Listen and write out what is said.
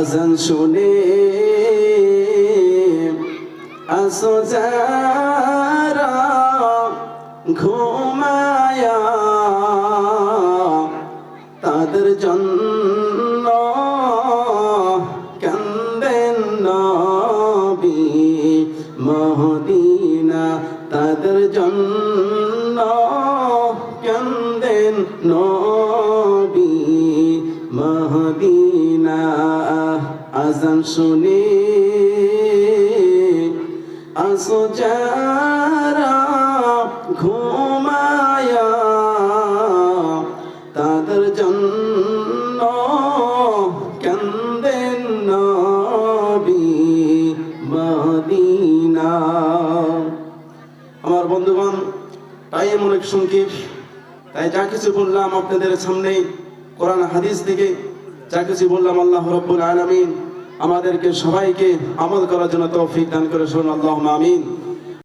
আজান শুনে আসো যারা ঘুমায়া তাদের জন্য কান্দেন নবী মহদিনা। তাদের জন্য কান্দেন নবী। মহদিনা আজান শুনে। আসো যারা ঘুমায়া, তাদের জন্য কান্দেন নবী মদিনা। আমার বন্ধুগণ টাইম অনেক সংক্ষেপ, তাই যা কিছু বললাম আপনাদের সামনে কোরআন হাদিস থেকে যা কিছু বললাম আল্লাহ রব্বুল আলমিন, আমাদেরকে সবাইকে আমল করার জন্য তৌফিক দান করে শুনুন আল্লাহ আমিন।